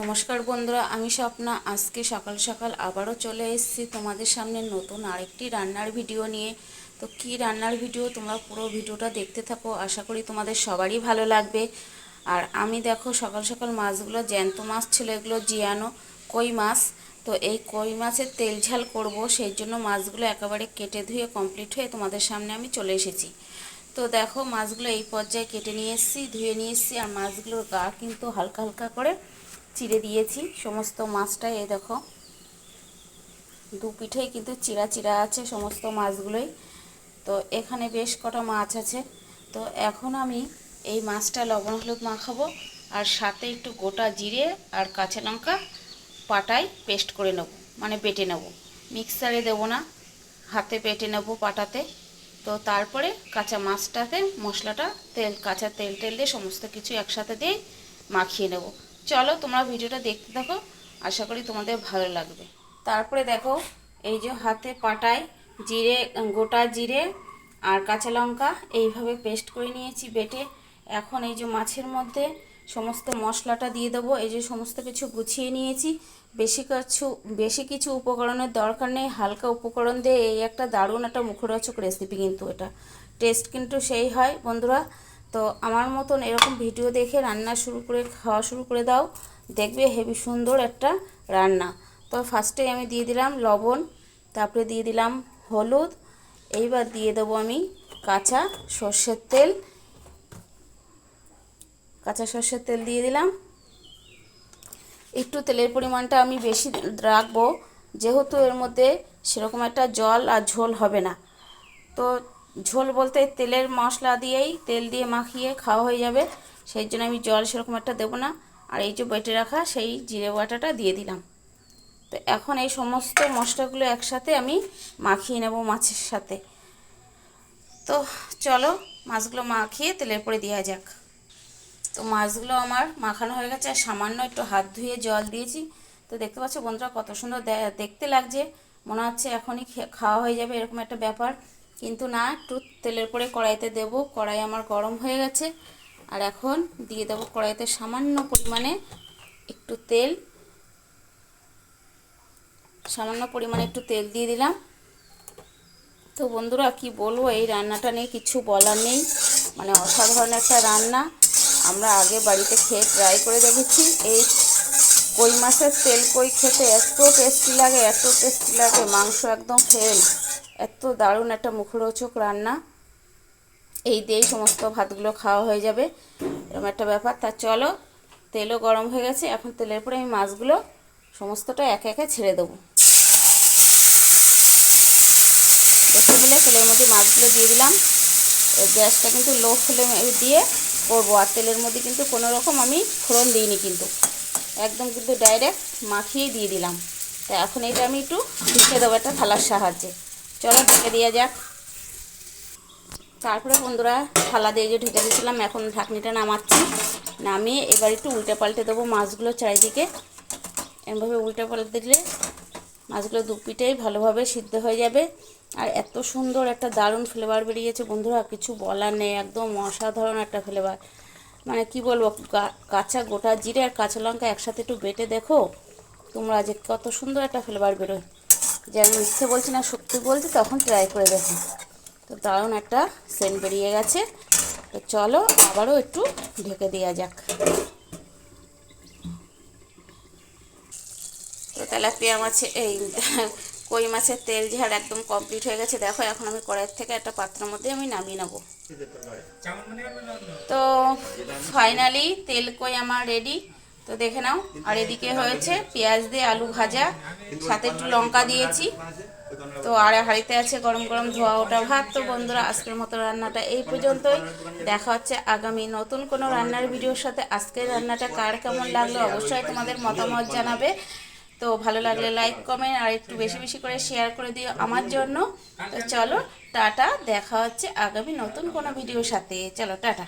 নমস্কার বন্ধুরা, আমি স্বপ্না। আজকে সকাল সকাল আবারও চলে এসেছি তোমাদের সামনে নতুন আরেকটি রান্নার ভিডিও নিয়ে। তো কি রান্নার ভিডিও, তোমরা পুরো ভিডিওটা দেখতে থাকো, আশা করি তোমাদের সবারই ভালো লাগবে। আর আমি দেখো, সকাল সকাল মাছগুলো জ্যান্ত মাছ ছিল, এগুলো জিয়ানো কই মাছ। তো এই কই মাছের তেল ঝাল করব, সেই জন্য মাছগুলো একেবারে কেটে ধুয়ে কমপ্লিট হয়ে তোমাদের সামনে আমি চলে এসেছি। তো দেখো, মাছগুলো এই পর্যায়ে কেটে নিয়ে এসেছি, ধুয়ে নিয়ে এসেছি, আর মাছগুলোর গা কিন্তু হালকা হালকা করে চিড়ে দিয়েছি, সমস্ত মাছটাই এই দেখো। দু পিঠেই কিন্তু চিরা চিরা আছে সমস্ত মাছগুলোই। তো এখানে বেশ কটা মাছ আছে। তো এখন আমি এই মাছটা লবণ হলুদ মাখাবো আর সাথে একটু গোটা জিরে আর কাঁচা লঙ্কা পাটায় পেস্ট করে নেব মানে বেটে নেব। মিক্সারে দেবো না, হাতে বেটে নেব পাটাতে। তো তারপরে কাঁচা মাছটাতে মশলাটা, তেল, কাঁচা তেল টেল দিয়ে সমস্ত কিছু একসাথে দিয়ে মাখিয়ে নেব। চলো তোমরা ভিডিওটা দেখতে থাকো, আশা করি তোমাদের ভালো লাগবে। তারপরে দেখো, এই যে হাতে পাটায় জিরে, গোটা জিরে আর কাঁচা লঙ্কা এইভাবে পেস্ট করে নিয়েছি বেটে। এখন এই যে মাছের মধ্যে সমস্ত মশলাটা দিয়ে দেবো। এই যে সমস্ত কিছু গুছিয়ে নিয়েছি। বেশি কিছু বেশি কিছু উপকরণের দরকার নেই। হালকা উপকরণ দিয়ে এই একটা দারুণ একটা মুখরোচক রেসিপি কিন্তু এটা। টেস্ট কিন্তু সেই হয়। বন্ধুরা তো আমার মতন এরকম ভিডিও দেখে রান্না শুরু করে, খাওয়া শুরু করে দাও। দেখবে হেভি সুন্দর একটা রান্না। তো ফার্স্টে আমি দিয়ে দিলাম লবণ, তারপরে দিয়ে দিলাম হলুদ। এইবার দিয়ে দেবো আমি কাঁচা সর্ষের তেল। কাঁচা সর্ষের তেল দিয়ে দিলাম। একটু তেলের পরিমাণটা আমি বেশি রাখব, যেহেতু এর মধ্যে সেরকম একটা জল আর ঝোল হবে না। তো ঝোল বলতে তেলের মশলা দিয়েই তেল দিয়ে মাখিয়ে খাওয়া হয়ে যাবে। সেই জন্য আমি জল সেরকম একটা দেবো না। আর এই যে বেটে রাখা সেই জিরে বাটাটা দিয়ে দিলাম। তো এখন এই সমস্ত মশলাগুলো একসাথে আমি মাখিয়ে নেব মাছের সাথে। তো চলো মাছগুলো মাখিয়ে তেলের পরে দেওয়া যাক। তো মাছগুলো আমার মাখানো হয়ে গেছে। আর সামান্য একটু হাত ধুয়ে জল দিয়েছি। তো দেখতে পাচ্ছ বন্ধুরা কত সুন্দর দেখতে লাগছে। মনে হচ্ছে এখনই খাওয়া হয়ে যাবে এরকম একটা ব্যাপার। কিন্তু না, একটু তেলের পরে কড়াইতে দেব। কড়াই আমার গরম হয়ে গেছে। আর এখন দিয়ে দেবো কড়াইতে সামান্য পরিমাণে একটু তেল। সামান্য পরিমাণে একটু তেল দিয়ে দিলাম। তো বন্ধুরা, কি বলব, এই রান্নাটা নিয়ে কিছু বলার নেই। মানে অসাধারণ একটা রান্না। আমরা আগে বাড়িতে খেয়ে ট্রাই করে দেখেছি। এই কই মাছের তেল কই খেতে? এত টেস্টি লাগে, এত টেস্টি লাগে, মাংস একদম ফেল এত দারুণ একটা মুখরোচক রান্না। এই দিয়েই সমস্ত ভাতগুলো খাওয়া হয়ে যাবে। এরকম একটা ব্যাপার। তা চলো, তেলও গরম হয়ে গেছে। এখন তেলের পরে আমি মাছগুলো সমস্তটা একে একে ছেড়ে দেবো। দেখতে পেলে তেলের মধ্যে মাছগুলো দিয়ে দিলাম। গ্যাসটা কিন্তু লো ফ্লেমে দিয়ে করব। আর তেলের মধ্যে কিন্তু কোনো রকম আমি ফোড়ন দিইনি কিন্তু। একদম কিন্তু ডাইরেক্ট মাখিয়ে দিয়ে দিলাম। তা এখন এটা আমি একটু ঢেকে দেবো একটা থালার সাহায্যে। চলো ঢেকে দেওয়া যাক। তারপরে বন্ধুরা থালা দিয়ে যে ঢেকে দিয়েছিলাম, এখন ঢাকনিটা নামাচ্ছি। নামিয়ে এবার একটু উল্টে পাল্টে দেবো মাছগুলো চারিদিকে। এমভাবে উল্টে পাল্টে দিলে মাছগুলো দু পিঠেই ভালোভাবে সিদ্ধ হয়ে যাবে। আর এত সুন্দর একটা দারুণ ফ্লেভার বেরিয়েছে বন্ধুরা, কিছু বলার নেই, একদম অসাধারণ একটা ফ্লেভার মানে কি বলব কাঁচা গোটা জিরে আর কাঁচা লঙ্কা একসাথে একটু বেটে দেখো। তোমরা যে কত সুন্দর একটা ফ্লেভার বেরোয়। যে আমি মিথ্যে বলছি না, সত্যি বলছি, তখন ট্রাই করে দেখো। তো দারুণ একটা সেন্ট বেরিয়ে গেছে। তো চলো, আবারও একটু ঢেকে দেওয়া যাক। তো তেলাপিয়া মাছে এই কই মাছের তেল ঝাড় একদম কমপ্লিট হয়ে গেছে। দেখো, এখন আমি কড়াইয়ের থেকে একটা পাত্রের মধ্যে আমি নামিয়ে নেব। তো ফাইনালি তেল কই আমার রেডি তো দেখে নাও। আর এদিকে হয়েছে পেঁয়াজ দিয়ে আলু ভাজা, সাথে একটু লঙ্কা দিয়েছি। তো আর হাঁড়িতে আছে গরম গরম ধোয়া ওটা ভাত। তো বন্ধুরা, আজকের মতো রান্নাটা এই পর্যন্তই। দেখা হচ্ছে আগামী নতুন কোনো রান্নার ভিডিওর সাথে। আজকের রান্নাটা কার কেমন লাগল অবশ্যই তোমাদের মতামত জানাবে। তো ভালো লাগলে লাইক কমেন্ট আর একটু বেশি বেশি করে শেয়ার করে দিও আমার জন্য। তো চলো টাটা দেখা হচ্ছে আগামী নতুন কোনো ভিডিওর সাথে। চলো টাটা।